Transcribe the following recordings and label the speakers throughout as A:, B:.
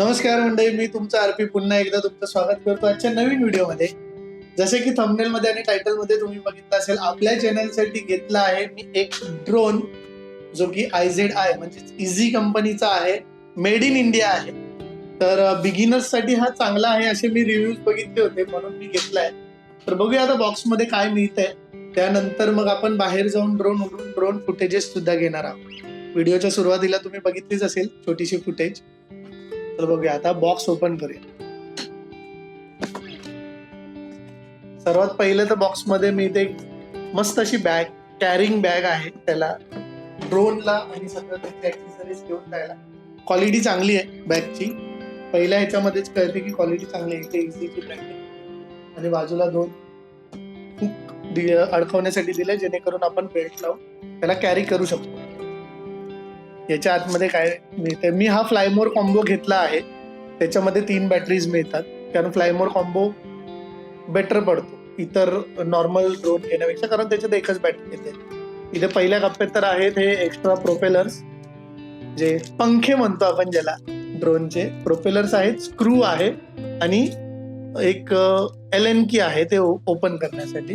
A: नमस्कार मंडळी मी तुमचं आरपी पुन्हा एकदा तुमचं स्वागत करतो आजच्या नवीन व्हिडिओमध्ये. जसे की थंबनेल मध्ये आणि टायटलमध्ये तुम्ही बघितलं असेल आपल्या चॅनलसाठी घेतला आहे मी एक ड्रोन जो की आय झेड आय म्हणजे इझी कंपनीचा आहे मेड इन इंडिया आहे. तर बिगिनर्ससाठी हा चांगला आहे असे मी रिव्ह्यूज बघितले होते म्हणून मी घेतलाय. तर बघूया आता बॉक्समध्ये काय मिळतंय. त्यानंतर मग आपण बाहेर जाऊन ड्रोन उडून ड्रोन फुटेजेस सुद्धा घेणार आहोत. व्हिडिओच्या सुरुवातीला तुम्ही बघितलीच असेल छोटीशी फुटेज तर बघूया. आता बॉक्स ओपन करूया. सर्वात पहिलं तर बॉक्समध्ये मी ते मस्त अशी बॅग कॅरिंग बॅग आहे. त्याला ड्रोनला आणि सगळं त्याची ऍक्सेसरीज घेऊन जायला. क्वालिटी चांगली आहे बॅगची पहिल्या ह्याच्यामध्येच कळते की क्वालिटी चांगली आहे. इथे इझीची बॅग आणि बाजूला दोन हुक दि- अडकवण्यासाठी दिले जेणेकरून आपण बेल्ट लावून त्याला कॅरी करू शकतो. याच्या आतमध्ये काय मिळते मी हा फ्लायमोर कॉम्बो घेतला आहे. त्याच्यामध्ये तीन बॅटरीज मिळतात. कारण फ्लायमोर कॉम्बो बेटर पडतो. इतर नॉर्मल ड्रोन घेण्यापेक्षा कारण त्याच्यात एकच बॅटरी येते. इथे पहिल्या कप्प्यात तर आहेत हे एक्स्ट्रा प्रोपेलर्स जे पंखे म्हणतो आपण ज्याला ड्रोनचे प्रोपेलर्स आहेत स्क्रू आहे आणि एक एल एन की आहे ते ओपन करण्यासाठी.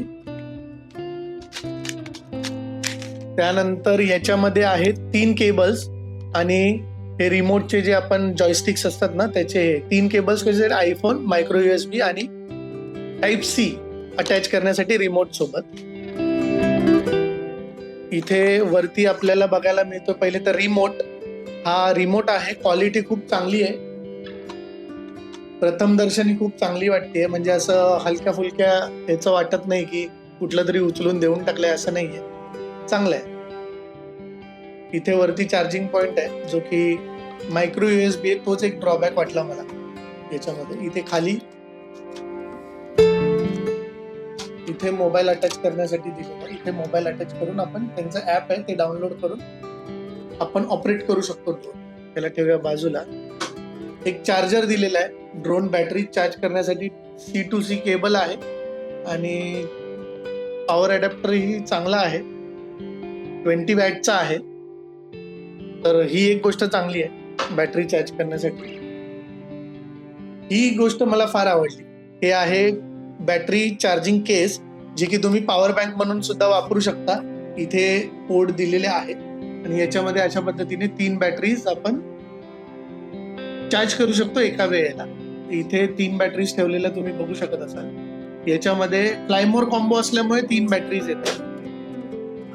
A: त्यानंतर याच्यामध्ये आहेत तीन केबल्स आणि हे रिमोटचे जे आपण जॉयस्टिक्स असतात ना त्याचे हे तीन केबल्स कसे आयफोन मायक्रो युएसबी आणि टाईप सी अटॅच करण्यासाठी रिमोट सोबत. इथे वरती आपल्याला बघायला मिळतो पहिले तर रिमोट हा रिमोट आहे क्वालिटी खूप चांगली आहे. प्रथम दर्शनी खूप चांगली वाटते म्हणजे असं हलक्या फुलक्या याचं वाटत नाही की कुठलं तरी उचलून देऊन टाकलंय असं नाहीये. चांगलं आहे इथे वरती चार्जिंग पॉइंट आहे जो की मायक्रो युएसबी आहे तोच एक ड्रॉबॅक वाटला मला. याच्यामध्ये. इथे खाली. इथे मोबाईल अटॅच करण्यासाठी दिलेलं आहे इथे मोबाईल अटॅच करून आपण त्यांचं ऍप आहे ते डाउनलोड करून आपण ऑपरेट करू शकतो ड्रोन त्याला ठेवूया बाजूला. एक चार्जर दिलेला आहे. ड्रोन बॅटरी चार्ज करण्यासाठी सी टू सी केबल आहे. आणि पॉवर अडॅप्टरही चांगला आहे. ट्वेंटी वॅटचा आहे. तर ही एक गोष्ट चांगली आहे बॅटरी चार्ज करण्यासाठी. ही गोष्ट मला फार आवडली. हे आहे बॅटरी चार्जिंग केस जे की तुम्ही पॉवर बँक म्हणून सुद्धा वापरू शकता. इथे पोर्ट दिलेले आहेत. आणि याच्यामध्ये अशा पद्धतीने तीन बॅटरीज आपण चार्ज करू शकतो एका वेळेला. इथे तीन बॅटरीज ठेवलेल्या तुम्ही बघू शकत असाल. याच्यामध्ये फ्लायमोर कॉम्बो असल्यामुळे तीन बॅटरीज येतात.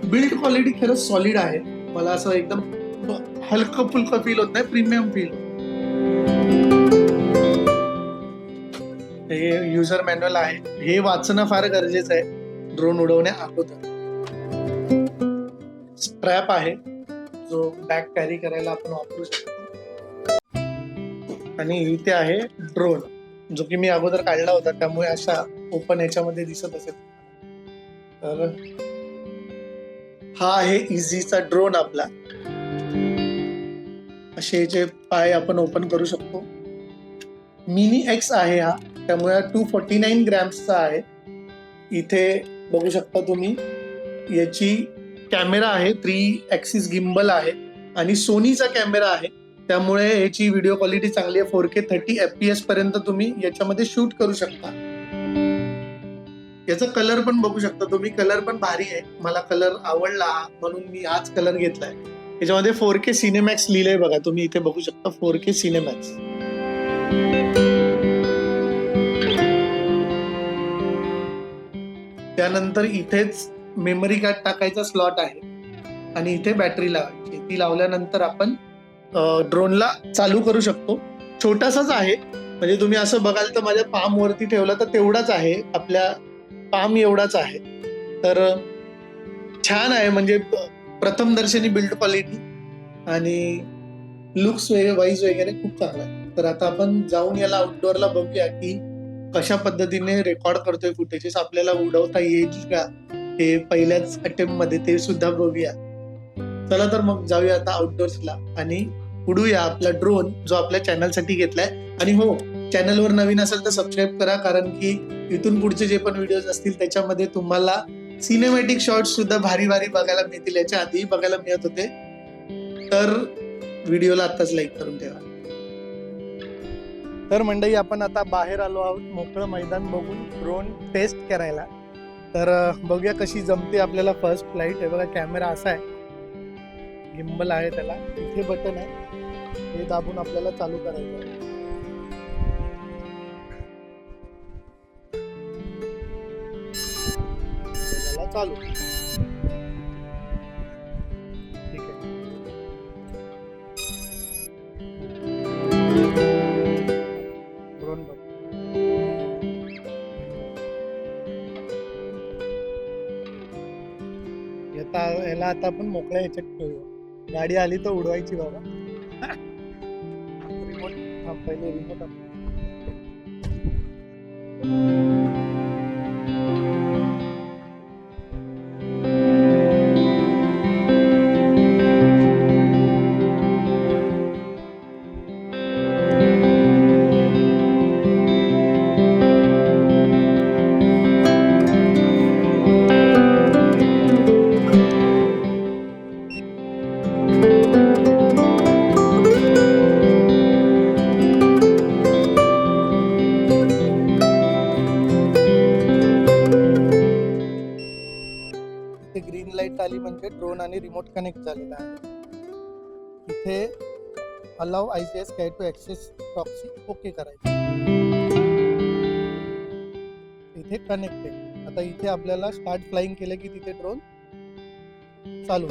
A: बिल्ड क्वालिटी खरंच सॉलिड आहे. मला असं एकदम हलकं फुलकं फील होत नाही प्रीमियम फील हे युजर मॅन्युअल आहे. हे वाचणं फार गरजेचं आहे. ड्रोन उडवण्या अगोदर. स्ट्रॅप आहे. जो बॅग कॅरी करायला आपण वापरू शकतो. आणि इथे आहे ड्रोन जो की मी अगोदर काढला होता. त्यामुळे अशा ओपन याच्यामध्ये दिसत असेल. तर हा आहे इझीचा ड्रोन आपला. असे जे पाय आपण ओपन करू शकतो. मिनी एक्स आहे हा. त्यामुळे टू फोर्टी नाईन ग्रॅम्सचा आहे. इथे बघू शकता तुम्ही. याची कॅमेरा आहे. थ्री एक्सिस गिम्बल आहे. आणि सोनीचा कॅमेरा आहे. त्यामुळे याची व्हिडिओ क्वालिटी चांगली आहे. Four K thirty F P S पर्यंत तुम्ही याच्यामध्ये शूट करू शकता. याचा कलर पण बघू शकता तुम्ही. कलर पण भारी आहे. मला कलर आवडला म्हणून मी हाच कलर घेतलाय. याच्यामध्ये फोर के सिनेमॅक्स लिहिलंय बघा. तुम्ही इथे बघू शकता फोर के सिनेमॅक्स त्यानंतर इथेच मेमरी कार्ड टाकायचा स्लॉट आहे. आणि इथे बॅटरी लावायची. ती लावल्यानंतर आपण ड्रोनला चालू करू शकतो. छोटासाच आहे. म्हणजे तुम्ही असं बघाल तर माझ्या पाम वरती ठेवला तर तेवढाच आहे आपल्या पाम एवढाच आहे. तर छान आहे. म्हणजे प्रथम दर्शनी बिल्ड क्वालिटी आणि लुक्स वाईज वगैरे खूप चांगला आहे. तर आता आपण जाऊन याला आउटडोअरला बघूया की कशा पद्धतीने रेकॉर्ड करतोय फुटेजेस आपल्याला उडवता येईल का? हे पहिल्याच अटेम्प्टमध्ये ते सुद्धा बघूया. चला तर मग जाऊया आता आउटडोअर्सला आणि उडूया आपला ड्रोन जो आपल्या चॅनलसाठी घेतलाय. आणि हो चॅनलवर नवीन असेल तर सबस्क्राईब करा कारण की इथून पुढचे जे पण व्हिडिओज असतील त्याच्यामध्ये तुम्हाला सिनेमॅटिक शॉर्ट्स सुद्धा भारी भारी बघायला मिळतील. याच्या आधीही बघायला मिळत होते. तर व्हिडिओला आत्ताच लाईक करून ठेवा. तर मंडळी आपण आता बाहेर आलो आहोत मोकळं मैदान बघून ड्रोन टेस्ट करायला. तर बघूया कशी जमते आपल्याला फर्स्ट फ्लाईट हे बघा कॅमेरा असा आहे. गिम्बल आहे त्याला. इथे बटन आहे. हे दाबून आपल्याला चालू करायचं आहे. चालू. ठीक आहे. येता याला आता आपण मोकळ्या ह्याच्यात ठेवूया. गाडी आली तर उडवायची बाबा. रिमोट हा पहिले रिमोट इथे आली म्हणजे ड्रोन आणि रिमोट कनेक्ट झालेला आहे. इथे अलाव आय सी एस काय टू ऍक्सेस प्रॉक्सी ओके करायचं. इथे कनेक्ट आहे. आता इथे आपल्याला स्टार्ट फ्लाइंग केलं की तिथे ड्रोन चालू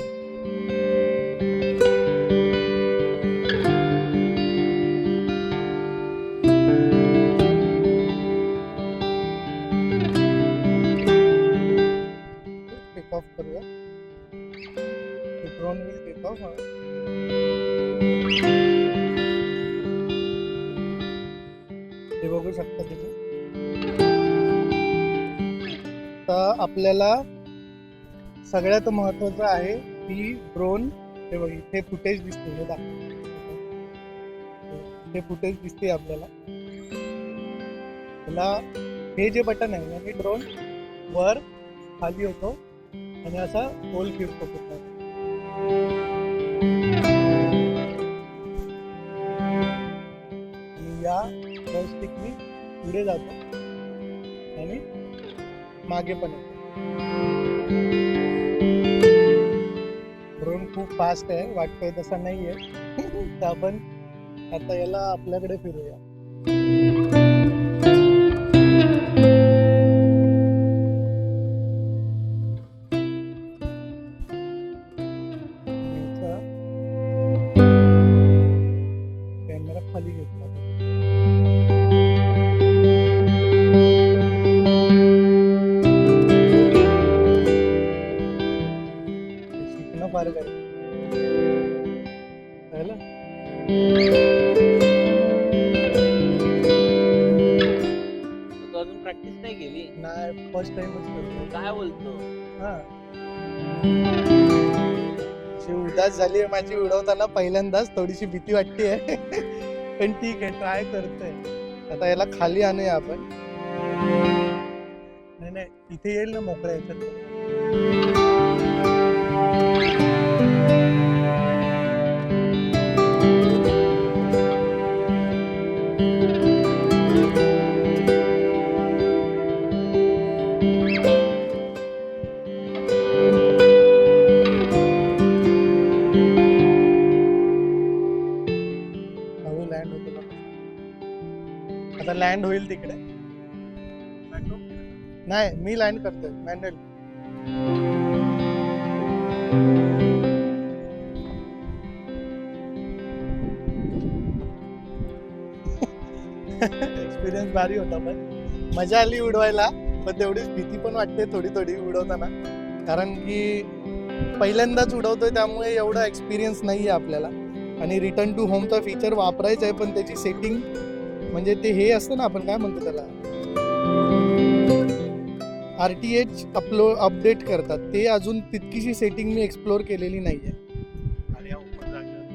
A: आपल्याला सगळ्यात महत्वाचं आहे की ड्रोन हे बघ इथे फुटेज दिसते हे दाखव. इथे फुटेज दिसते आपल्याला. त्याला हे जे बटन आहे मी ड्रोन वर खाली होतो आणि असा गोल फिरतो पूर्ण आणि या स्टिकनी पुढे जातो आणि मागे पण ड्रोन खूप फास्ट आहे वाटतंय तसा नाहीये. तर आपण आता याला आपल्याकडे फिरूया.
B: तू अजून प्रॅक्टिस नाही केली?
A: नाही फर्स्ट टाइमच करतो
B: काय बोलतो?
A: हा. अशी उदास झाली माझी उडवताना पहिल्यांदाच थोडीशी भीती वाटते पण ठीक आहे ट्राय करतोय. आता याला खाली आणूया आपण. नाही नाही इथे येईल ना मोकळ्या याच्यात. नाही मी लँड करतोय मॅन्युअल एक्सपिरियन्स भारी होता पण. मजा आली उडवायला पण तेवढीच भीती पण वाटते थोडी थोडी उडवताना. कारण की पहिल्यांदाच उडवतोय त्यामुळे एवढा एक्सपिरियन्स नाही आहे आपल्याला. आणि रिटर्न टू होमचा फीचर वापरायचं आहे पण त्याची सेटिंग म्हणजे ते हे असतं ना आपण काय म्हणतो त्याला? R T H upload update करतात. ते अजून तितकीशी सेटिंग मी एक्सप्लोर केलेली नाही आहे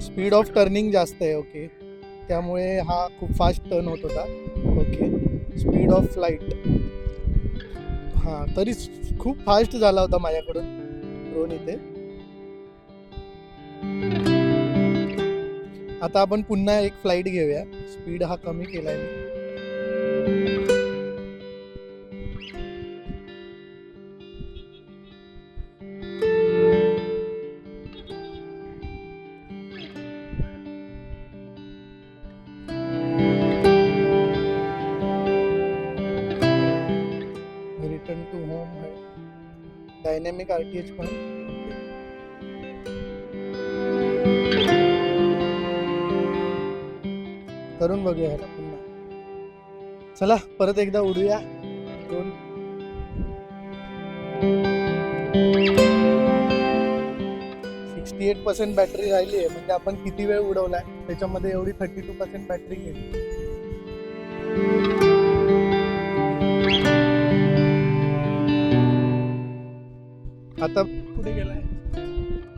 A: स्पीड ऑफ टर्निंग जास्त आहे ओके त्यामुळे हा खूप फास्ट टर्न होत होता. ओके स्पीड ऑफ फ्लाईट हां तरी खूप फास्ट झाला होता माझ्याकडून ड्रोन इथे. आता आपण पुन्हा एक फ्लाईट घेऊया. स्पीड हा कमी केलाय. मी डायनेमिक पण करून बघूया ह्याला पुन्हा. चला परत एकदा उडूया. दोन. सिक्स्टी एट पर्सेंट बॅटरी राहिली आहे म्हणजे आपण किती वेळ उडवलाय? त्याच्यामध्ये एवढी थर्टी टू पर्सेंट बॅटरी गेली. आता पुढे गेलाय.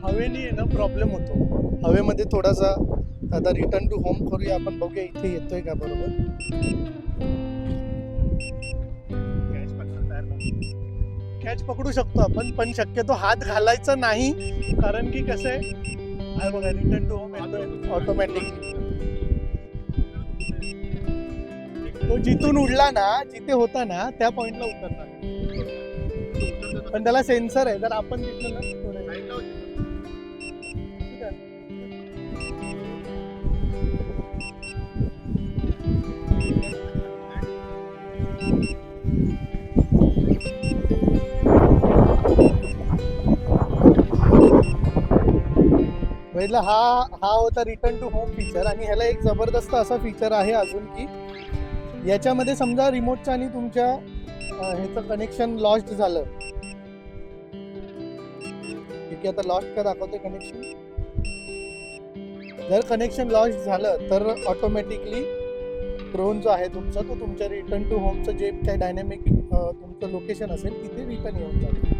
A: हवेने आहे ना प्रॉब्लेम होतो. हवेमध्ये थोडासा आता रिटर्न टू होम करूया आपण बघूया इथे येतोय का बरोबर. कॅच पकडू शकतो आपण पण शक्यतो हात घालायचा नाही कारण की कसं आहे बघा रिटर्न टू होम ऑटोमॅटिक तो जिथून उडला ना जिथे होता ना त्या पॉइंटला उतरला. पण त्याला सेन्सर आहे जर आपण तिथलं ना थोडं- हा हा होता रिटर्न टू होम फीचर आणि ह्याला एक जबरदस्त असा फीचर आहे अजून की याच्यामध्ये समजा रिमोटचं आणि तुमच्या ह्याचं कनेक्शन लॉस्ट झालं. ठीक आहे आता लॉस्ट का दाखवते कनेक्शन जर कनेक्शन लॉस्ट झालं तर ऑटोमॅटिकली ड्रोन जो आहे तुमचा तो तुमच्या रिटर्न टू होमचं जे काही डायनॅमिक तुमचं लोकेशन असेल तिथे रिटर्न येऊन जातो.